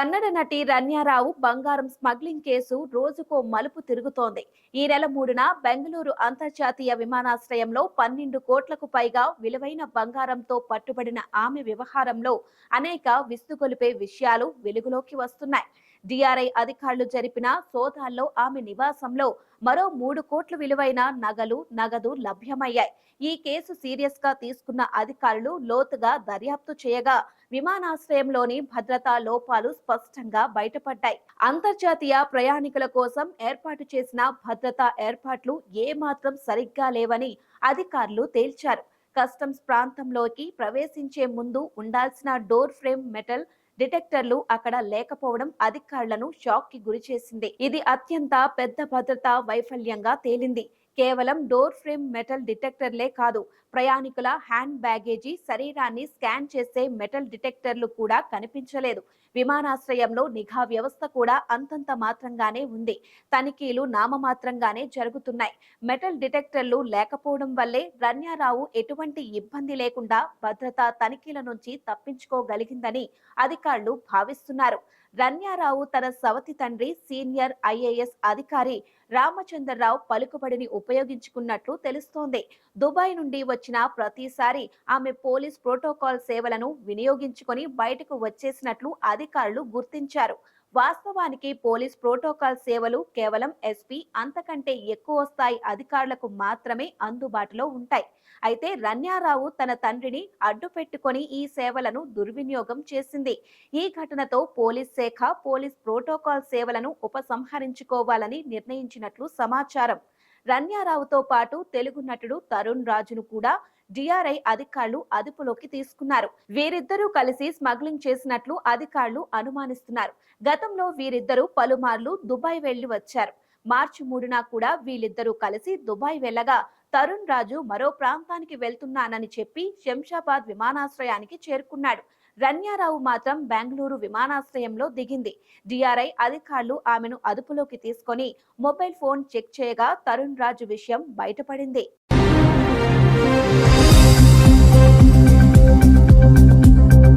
కన్నడ నటి రన్యారావు బంగారం smuggling case రోజుకో మలుపు తిరుగుతోంది. ఈ నెల మూడున బెంగళూరు అంతర్జాతీయ విమానాశ్రయంలో పన్నెండు కోట్లకు పైగా విలువైన బంగారంతో పట్టుబడిన ఆమె వ్యవహారంలో అనేక విస్తుగొలిపే విషయాలు వెలుగులోకి వస్తున్నాయి. డిఆర్ఐ అధికారులు జరిపిన సోదాల్లో ఆమె నివాసంలో మరో మూడు కోట్ల విలువైన నగలు నగదు లభ్యమయ్యాయి. ఈ కేసు సీరియస్గా తీసుకున్న అధికారులు లోతుగా దర్యాప్తు చేయగా విమానాశ్రయంలోని భద్రతా లోపాలు స్పష్టంగా బయటపడ్డాయి. అంతర్జాతీయ ప్రయాణికుల కోసం ఏర్పాటు చేసిన భద్రతా ఏర్పాట్లు ఏమాత్రం సరిగ్గా లేవని అధికారులు తేల్చారు. కస్టమ్స్ ప్రాంతంలోకి ప్రవేశించే ముందు ఉండాల్సిన డోర్ ఫ్రేమ్ మెటల్ డిటెక్టర్లు అక్కడ లేకపోవడం అధికారులను షాక్కి గురి చేసింది ఇది అత్యంత పెద్ద భద్రతా వైఫల్యంగా తేలింది. కేవలం డోర్ ఫ్రేమ్ మెటల్ డిటెక్టర్లే కాదు ప్రయాణికుల హ్యాండ్ బ్యాగేజీ శరీరాన్ని స్కాన్ చేసే మెటల్ డిటెక్టర్లు కూడా కనిపించలేదు. విమానాశ్రయంలో నిఘా వ్యవస్థ కూడా అంతంత మాత్రంగానే ఉంది. తనిఖీలు నామమాత్రంగానే జరుగుతున్నాయి. మెటల్ డిటెక్టర్లు లేకపోవడం వల్లే రన్యారావు ఎటువంటి ఇబ్బంది లేకుండా భద్రతా తనిఖీల నుంచి తప్పించుకోగలిగిందని అధికారులు భావిస్తున్నారు. రన్యారావు తన సవతి తండ్రి సీనియర్ ఐఏఎస్ అధికారి రామచంద్రరావు పలుకుబడిని ఉపయోగించుకున్నట్లు తెలుస్తోంది. దుబాయ్ నుండి వచ్చిన ప్రతిసారి ఆమె పోలీస్ ప్రోటోకాల్ సేవలను వినియోగించుకొని బయటకు వచ్చేసినట్లు అధికారులు గుర్తించారు. వాస్తవానికి పోలీస్ ప్రోటోకాల్ సేవలు కేవలం ఎస్పీ అంతకంటే ఎక్కువ స్థాయి అధికారులకు మాత్రమే అందుబాటులో ఉంటాయి. అయితే రన్యారావు తన తండ్రిని అడ్డు పెట్టుకొని ఈ సేవలను దుర్వినియోగం చేసింది. ఈ ఘటనతో పోలీస్ శాఖ పోలీస్ ప్రోటోకాల్ సేవలను ఉపసంహరించుకోవాలని నిర్ణయించినట్లు సమాచారం. రన్యారావుతో పాటు తెలుగు నటుడు తరుణ్ రాజును కూడా డిఆర్ఐ అధికారులు అదుపులోకి తీసుకున్నారు. వీరిద్దరూ కలిసి స్మగ్లింగ్ చేసినట్లు అధికారులు అనుమానిస్తున్నారు. గతంలో వీరిద్దరూ పలుమార్లు దుబాయ్ వెళ్ళి వచ్చారు. మార్చి మూడున కూడా వీళ్ళిద్దరూ కలిసి దుబాయ్ వెళ్ళగా తరుణ్ రాజు మరో ప్రాంతానికి వెళ్తున్నానని చెప్పి శంషాబాద్ విమానాశ్రయానికి చేరుకున్నాడు. రన్యారావు మాత్రం బెంగళూరు విమానాశ్రయంలో దిగింది. డిఆర్ఐ అధికారులు ఆమెను అదుపులోకి తీసుకొని మొబైల్ ఫోన్ చెక్ చేయగా తరుణ్ రాజు విషయం బయటపడింది.